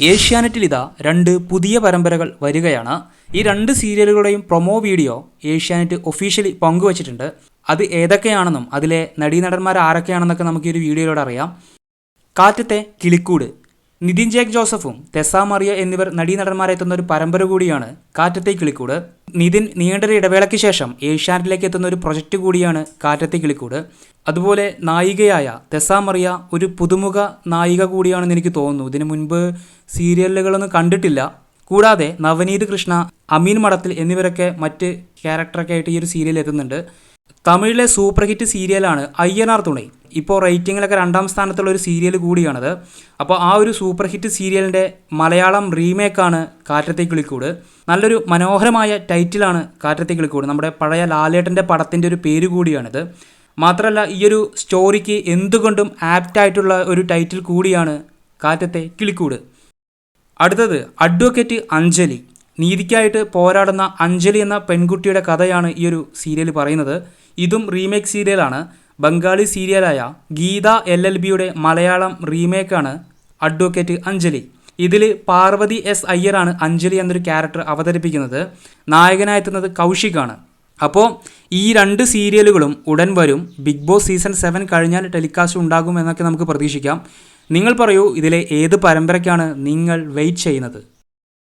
ഏഷ്യാനെറ്റിൽ ഇതാ രണ്ട് പുതിയ പരമ്പരകൾ വരികയാണ്. ഈ രണ്ട് സീരിയലുകളുടെയും പ്രൊമോ വീഡിയോ ഏഷ്യാനെറ്റ് ഒഫീഷ്യലി പങ്കുവച്ചിട്ടുണ്ട്. അത് ഏതൊക്കെയാണെന്നും അതിലെ നടീനടന്മാർ ആരൊക്കെയാണെന്നൊക്കെ നമുക്ക് ഈ ഒരു വീഡിയോയിലൂടെ അറിയാം. കാറ്റത്തെ കിളിക്കൂട്. നിതിൻ ജേക്ക് ജോസഫും തെസ മറിയ എന്നിവർ നടീനടന്മാരെത്തുന്ന ഒരു പരമ്പര കൂടിയാണ് കാറ്റത്തെ കിളിക്കൂട്. നിതിൻ നീണ്ടൊരു ഇടവേളയ്ക്ക് ശേഷം ഏഷ്യാനെറ്റിലേക്ക് എത്തുന്ന ഒരു പ്രൊജക്റ്റ് കൂടിയാണ് കാറ്റത്തെ കിളിക്കൂട്. അതുപോലെ നായികയായ തെസ മറിയ ഒരു പുതുമുഖ നായിക കൂടിയാണെന്ന് എനിക്ക് തോന്നുന്നു. ഇതിനു മുൻപ് സീരിയലുകളൊന്നും കണ്ടിട്ടില്ല. കൂടാതെ നവനീത് കൃഷ്ണ അമീൻ മടത്തിൽ എന്നിവരൊക്കെ മറ്റ് ക്യാരക്ടറൊക്കെ ആയിട്ട് ഈ ഒരു സീരിയൽ എത്തുന്നുണ്ട്. തമിഴിലെ സൂപ്പർ ഹിറ്റ് സീരിയലാണ് അയ്യനാർ തുണൈ. ഇപ്പോൾ റേറ്റിങ്ങിലൊക്കെ രണ്ടാം സ്ഥാനത്തുള്ള ഒരു സീരിയൽ കൂടിയാണത്. അപ്പോൾ ആ ഒരു സൂപ്പർ ഹിറ്റ് സീരിയലിന്റെ മലയാളം റീമേക്കാണ് കാറ്റത്തെ കിളിക്കൂട്. നല്ലൊരു മനോഹരമായ ടൈറ്റിലാണ് കാറ്റത്തെ കിളിക്കൂട്. നമ്മുടെ പഴയ ലാലേട്ടന്റെ പടത്തിന്റെ ഒരു പേര് കൂടിയാണിത്. മാത്രമല്ല ഈ ഒരു സ്റ്റോറിക്ക് എന്തുകൊണ്ടും ആപ്റ്റായിട്ടുള്ള ഒരു ടൈറ്റിൽ കൂടിയാണ് കാറ്റത്തെ കിളിക്കൂട്. അടുത്തത് അഡ്വക്കേറ്റ് അഞ്ജലി. നീതിക്കായിട്ട് പോരാടുന്ന അഞ്ജലി എന്ന പെൺകുട്ടിയുടെ കഥയാണ് ഈ ഒരു സീരിയൽ പറയുന്നത്. ഇതും റീമേക്ക് സീരിയലാണ്. ബംഗാളി സീരിയലായ ഗീത എൽ എൽ ബിയുടെ മലയാളം റീമേക്കാണ് അഡ്വക്കേറ്റ് അഞ്ജലി. ഇതിൽ പാർവതി എസ് അയ്യറാണ് അഞ്ജലി എന്നൊരു ക്യാരക്ടർ അവതരിപ്പിക്കുന്നത്. നായകനായെത്തുന്നത് കൗശികാണ്. അപ്പോൾ ഈ രണ്ട് സീരിയലുകളും ഉടൻ വരും. ബിഗ് ബോസ് സീസൺ സെവൻ കഴിഞ്ഞാൽ ടെലികാസ്റ്റ് ഉണ്ടാകും എന്നൊക്കെ നമുക്ക് പ്രതീക്ഷിക്കാം. നിങ്ങൾ പറയൂ ഇതിലെ ഏത് പരമ്പരയ്ക്കാണ് നിങ്ങൾ വെയിറ്റ് ചെയ്യുന്നത്?